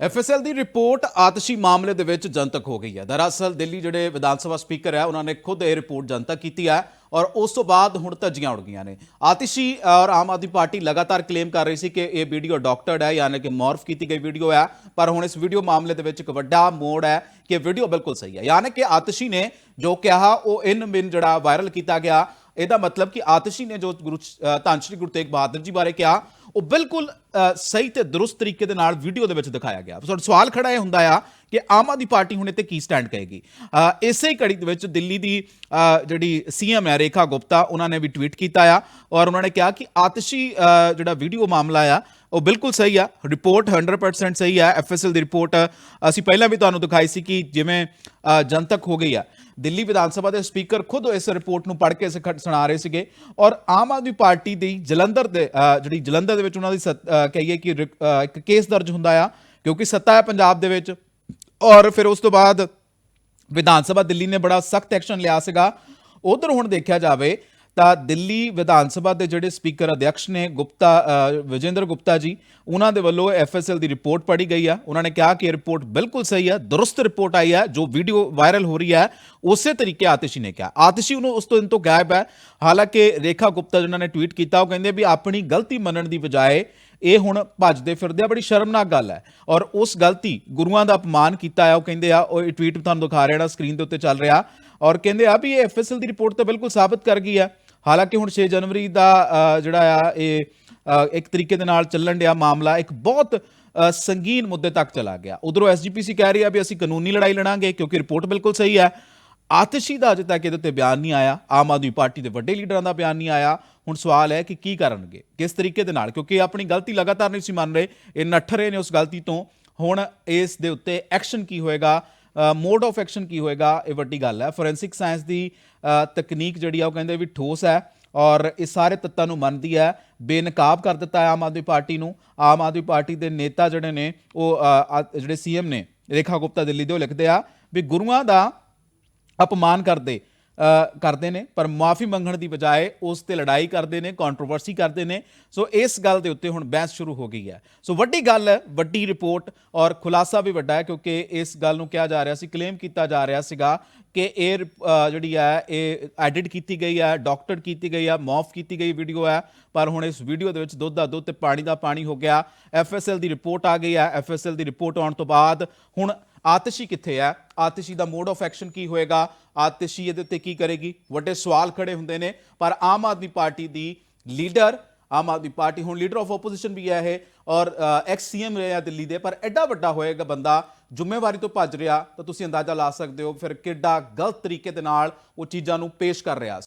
FSL ਦੀ report Atishi ਮਾਮਲੇ ਦੇ ਵਿੱਚ ਜਨਤਕ ਹੋ ਗਈ ਹੈ। ਦਰਅਸਲ ਦਿੱਲੀ ਜਿਹੜੇ ਵਿਧਾਨ ਸਭਾ ਸਪੀਕਰ ਹੈ, ਉਹਨਾਂ ਨੇ ਖੁਦ ਇਹ ਰਿਪੋਰਟ ਜਨਤਕ ਕੀਤੀ ਹੈ ਔਰ ਉਸ ਤੋਂ ਬਾਅਦ ਹੁਣ ਧੱਜੀਆਂ ਉੜ ਗਈਆਂ ਨੇ। ਆਤਿਸ਼ੀ ਔਰ ਆਮ ਆਦਮੀ ਪਾਰਟੀ ਲਗਾਤਾਰ ਕਲੇਮ ਕਰ ਰਹੀ ਸੀ ਕਿ ਇਹ ਵੀਡੀਓ ਡਾਕਟਰਡ ਹੈ, ਯਾਨੀ ਕਿ ਮੌਰਫ ਕੀਤੀ ਗਈ ਵੀਡੀਓ ਹੈ, ਪਰ ਹੁਣ ਇਸ ਵੀਡੀਓ ਮਾਮਲੇ ਦੇ ਵਿੱਚ ਇੱਕ ਵੱਡਾ ਮੋੜ ਹੈ ਕਿ ਵੀਡੀਓ ਬਿਲਕੁਲ ਸਹੀ ਹੈ। ਯਾਨੀ ਕਿ ਆਤਿਸ਼ੀ ਨੇ ਜੋ ਕਿਹਾ, ਉਹ ਇਨ ਬਿਨ ਜਿਹੜਾ ਵਾਇਰਲ ਕੀਤਾ ਗਿਆ। ਇਹਦਾ ਮਤਲਬ ਕਿ ਆਤਿਸ਼ੀ ਨੇ ਜੋ ਗੁਰੂ ਧੰਨ ਸ਼੍ਰੀ ਗੁਰੂ ਤੇਗ ਬਹਾਦਰ ਜੀ ਬਾਰੇ ਕਿਹਾ, ਉਹ ਬਿਲਕੁਲ ਸਹੀ ਤੇ ਦਰੁਸਤ ਤਰੀਕੇ ਦੇ ਨਾਲ ਵੀਡੀਓ ਦੇ ਵਿੱਚ ਦਿਖਾਇਆ ਗਿਆ। ਤੁਹਾਡਾ ਸਵਾਲ ਖੜਾ ਇਹ ਹੁੰਦਾ ਆ ਕਿ ਆਮ ਆਦਮੀ ਪਾਰਟੀ ਹੁਣ ਇੱਥੇ ਕੀ ਸਟੈਂਡ ਕਹੇਗੀ ਇਸੇ ਹੀ ਕੜੀ ਦੇ ਵਿੱਚ ਦਿੱਲੀ ਦੀ ਅ, ਜਿਹੜੀ ਸੀਐਮ ਹੈ ਰੇਖਾ ਗੁਪਤਾ ਉਹਨਾਂ ਨੇ ਵੀ ਟਵੀਟ ਕੀਤਾ ਆ ਔਰ ਉਹਨਾਂ ਨੇ ਕਿਹਾ ਕਿ ਆਤਿਸ਼ੀ ਜਿਹੜਾ ਵੀਡੀਓ ਮਾਮਲਾ ਆ ਉਹ ਬਿਲਕੁਲ ਸਹੀ ਆ। ਰਿਪੋਰਟ 100% ਸਹੀ ਆ। ਐਫਐਸਐਲ ਦੀ ਰਿਪੋਰਟ ਅਸੀਂ ਪਹਿਲਾਂ ਵੀ ਤੁਹਾਨੂੰ ਦਿਖਾਈ ਸੀ ਕਿ ਜਿਵੇਂ ਜਨਤਕ ਹੋ ਗਈ ਆ। ਦਿੱਲੀ ਵਿਧਾਨ ਸਭਾ ਦੇ ਸਪੀਕਰ ਖੁਦ ਇਸ ਰਿਪੋਰਟ ਨੂੰ ਪੜ੍ਹ ਕੇ ਸਿਖ- ਸੁਣਾ ਰਹੇ ਸੀਗੇ ਔਰ ਆਮ ਆਦਮੀ ਪਾਰਟੀ ਦੀ ਜਲੰਧਰ ਦੇ ਜਿਹੜੀ ਜਲੰਧਰ ਦੇ ਵਿੱਚ ਉਹਨਾਂ ਦੀ ਸੱਤ- ਕਹੀਏ ਕਿ ਇੱਕ ਕੇਸ ਦਰਜ ਹੁੰਦਾ ਆ, ਕਿਉਂਕਿ ਸੱਤਾ ਹੈ ਪੰਜਾਬ ਦੇ ਵਿੱਚ। ਔਰ ਫਿਰ ਉਸ ਤੋਂ ਬਾਅਦ ਵਿਧਾਨ ਸਭਾ ਦਿੱਲੀ ਨੇ ਬੜਾ ਸਖਤ ਐਕਸ਼ਨ ਲਿਆ ਸੀਗਾ। ਉਧਰ ਹੁਣ ਦੇਖਿਆ ਜਾਵੇ ਤਾਂ ਦਿੱਲੀ ਵਿਧਾਨ ਸਭਾ ਦੇ ਜਿਹੜੇ ਸਪੀਕਰ ਅਧਿਕਸ਼ ਨੇ ਗੁਪਤਾ ਅ, ਵਿਜੇਂਦਰ ਗੁਪਤਾ ਜੀ ਉਹਨਾਂ ਦੇ ਵੱਲੋਂ ਐਫਐਸਐਲ ਦੀ ਰਿਪੋਰਟ ਪੜ੍ਹੀ ਗਈ ਆ। ਉਹਨਾਂ ਨੇ ਕਿਹਾ ਕਿ ਇਹ ਰਿਪੋਰਟ ਬਿਲਕੁਲ ਸਹੀ ਹੈ ਦਰੁਸਤ ਰਿਪੋਰਟ ਆਈ ਹੈ ਜੋ ਵੀਡੀਓ ਵਾਇਰਲ ਹੋ ਰਹੀ ਹੈ ਉਸੇ ਤਰੀਕੇ ਆਤਿਸ਼ੀ ਨੇ ਕਿਹਾ। ਆਤਿਸ਼ੀ ਉਹਨੂੰ ਉਸ ਤੋਂ ਦਿਨ ਤੋਂ ਗਾਇਬ ਹੈ ਹਾਲਾਂਕਿ ਰੇਖਾ ਗੁਪਤਾ ਜਿਨ੍ਹਾਂ ਨੇ ਟਵੀਟ ਕੀਤਾ ਉਹ ਕਹਿੰਦੇ ਵੀ ਆਪਣੀ ਗਲਤੀ ਮੰਨਣ ਦੀ ਬਜਾਏ ਇਹ ਹੁਣ ਭੱਜਦੇ ਫਿਰਦੇ ਆ ਬੜੀ ਸ਼ਰਮਨਾਕ ਗੱਲ ਹੈ ਔਰ ਉਸ ਗਲਤੀ ਗੁਰੂਆਂ ਦਾ ਅਪਮਾਨ ਕੀਤਾ ਆ ਉਹ ਕਹਿੰਦੇ ਆ ਉਹ ਟਵੀਟ ਤੁਹਾਨੂੰ ਦਿਖਾ ਰਿਹਾ ਨਾ ਸਕਰੀਨ ਦੇ ਉੱਤੇ ਚੱਲ ਰਿਹਾ। ਔਰ ਕਹਿੰਦੇ ਆ ਵੀ ਇਹ ਐਫਐਸਐਲ ਦੀ ਰਿਪੋਰਟ ਤਾਂ ਬਿਲਕੁਲ ਸਾਬਤ ਕਰ ਗਈ ਆ। ਹਾਲਾਂਕਿ ਹੁਣ 6 ਜਨਵਰੀ ਦਾ ਜਿਹੜਾ ਆ, ਇਹ ਇੱਕ ਤਰੀਕੇ ਦੇ ਨਾਲ ਚੱਲਣ ਡਿਆ ਮਾਮਲਾ, ਇੱਕ ਬਹੁਤ ਸੰਗੀਨ ਮੁੱਦੇ ਤੱਕ ਚਲਾ ਗਿਆ। ਉਧਰੋਂ ਐਸਜੀਪੀਸੀ ਕਹਿ ਰਹੀ ਆ ਵੀ ਅਸੀਂ ਕਾਨੂੰਨੀ ਲੜਾਈ ਲੜਾਂਗੇ, ਕਿਉਂਕਿ ਰਿਪੋਰਟ ਬਿਲਕੁਲ ਸਹੀ ਹੈ। ਆਤਿਸ਼ੀ ਦਾ ਅਜੇ ਤੱਕ ਇਹਦੇ ਉੱਤੇ ਬਿਆਨ ਨਹੀਂ ਆਇਆ। ਆਮ ਆਦਮੀ ਪਾਰਟੀ ਦੇ ਵੱਡੇ ਲੀਡਰਾਂ ਦਾ ਬਿਆਨ ਨਹੀਂ ਆਇਆ। ਹੁਣ ਸਵਾਲ ਹੈ ਕਿ ਕੀ ਕਰਨਗੇ? ਕਿਸ ਤਰੀਕੇ ਦੇ ਨਾਲ? ਕਿਉਂਕਿ ਇਹ ਆਪਣੀ ਗਲਤੀ ਲਗਾਤਾਰ ਨਹੀਂ ਸੀ ਮੰਨ ਰਹੇ। ਇਹ ਨੱਠ ਰਹੇ ਨੇ ਉਸ ਗਲਤੀ ਤੋਂ। ਹੁਣ ਇਸ ਦੇ ਉੱਤੇ ਐਕਸ਼ਨ ਕੀ ਹੋਏਗਾ? ਮੋਡ ਆਫ ਐਕਸ਼ਨ ਕੀ ਹੋਏਗਾ? ਇਹ ਵੱਡੀ ਗੱਲ ਹੈ। ਫੋਰੈਂਸਿਕ ਸਾਇੰਸ ਦੀ ਤਕਨੀਕ ਜਿਹੜੀ ਆ ਉਹ ਕਹਿੰਦੇ ਵੀ ਠੋਸ ਹੈ ਔਰ ਇਹ ਸਾਰੇ ਤੱਤਾਂ ਨੂੰ ਮੰਨਦੀ ਹੈ। ਬੇਨਕਾਬ ਕਰ ਦਿੱਤਾ ਹੈ ਆਮ ਆਦਮੀ ਪਾਰਟੀ ਨੂੰ। ਆਮ ਆਦਮੀ ਪਾਰਟੀ ਦੇ ਨੇਤਾ ਜਿਹੜੇ ਨੇ ਉਹ ਅ, ਆ- ਜਿਹੜੇ ਸੀਐਮ ਨੇ ਰੇਖਾ ਗੁਪਤਾ ਦਿੱਲੀ ਦੇ ਉਹ ਲਿਖਦੇ ਆ ਵੀ ਗੁਰੂਆਂ ਦਾ ਅਪਮਾਨ ਕਰਦੇ। ਕਰਦੇ ਨੇ, ਪਰ ਮਾਫੀ ਮੰਗਣ ਦੀ ਬਜਾਏ ਉਸ ਤੇ ਲੜਾਈ ਕਰਦੇ ਨੇ ਕੰਟਰੋਵਰਸੀ ਕਰਦੇ ਨੇ। ਸੋ ਇਸ ਗੱਲ ਦੇ ਉੱਤੇ ਹੁਣ ਬਹਿਸ ਸ਼ੁਰੂ ਹੋ ਗਈ ਹੈ। ਸੋ ਵੱਡੀ ਗੱਲ ਹੈ ਵੱਡੀ ਰਿਪੋਰਟ ਔਰ ਖੁਲਾਸਾ ਵੀ ਵੱਡਾ ਹੈ, ਕਿਉਂਕਿ ਇਸ ਗੱਲ ਨੂੰ ਕਿਹਾ ਜਾ ਰਿਹਾ ਸੀ ਕਲੇਮ ਕੀਤਾ ਜਾ ਰਿਹਾ ਸੀਗਾ ਕਿ ਇਹ ਰਿਪ- ਜਿਹੜੀ ਹੈ, ਇਹ ਐਡਿਟ ਕੀਤੀ ਗਈ ਹੈ ਡਾਕਟਰ ਕੀਤੀ ਗਈ ਹੈ, ਮੌਫ ਕੀਤੀ ਗਈ ਵੀਡੀਓ ਹੈ। ਪਰ ਹੁਣ ਇਸ ਵੀਡੀਓ ਦੇ ਵਿੱਚ ਦੁੱਧ ਦਾ ਦੁੱਧ ਤੇ ਪਾਣੀ ਦਾ ਪਾਣੀ ਹੋ ਗਿਆ। ਐਫਐਸਐਲ ਦੀ ਰਿਪੋਰਟ ਆ ਗਈ ਹੈ। ਐਫਐਸਐਲ ਦੀ ਰਿਪੋਰਟ ਆਉਣ ਤੋਂ ਬਾਅਦ ਹੁਣ ਆਤਿਸ਼ੀ ਕਿੱਥੇ ਹੈ? ਆਤਿਸ਼ੀ ਦਾ ਮੋਡ ਆਫ ਐਕਸ਼ਨ ਕੀ ਹੋਏਗਾ? ਆਤਿਸ਼ੀ ਇਹਦੇ ਉੱਤੇ ਕੀ ਕਰੇਗੀ? ਵੱਡੇ ਸਵਾਲ ਖੜੇ ਹੁੰਦੇ ਨੇ, ਪਰ ਆਮ ਆਦਮੀ ਪਾਰਟੀ ਦੀ ਲੀਡਰ, ਆਮ ਆਦਮੀ ਪਾਰਟੀ ਹੁਣ ਲੀਡਰ ਆਫ ਆਪੋਜੀਸ਼ਨ ਵੀ ਹੈ ਇਹ, ਔਰ ਐਕਸ ਸੀਐਮ ਰਿਹਾ ਦਿੱਲੀ ਦੇ, ਪਰ ਐਡਾ ਵੱਡਾ ਹੋਏਗਾ ਬੰਦਾ, ਜ਼ਿੰਮੇਵਾਰੀ ਤੋਂ ਭੱਜ ਰਿਹਾ, ਤਾਂ ਤੁਸੀਂ ਅੰਦਾਜ਼ਾ ਲਾ ਸਕਦੇ ਹੋ, ਫਿਰ ਕਿੱਡਾ ਗਲਤ ਤਰੀਕੇ ਦੇ ਨਾਲ ਉਹ ਚੀਜ਼ਾਂ ਨੂੰ ਪੇਸ਼ ਕਰ ਰਿਹਾ।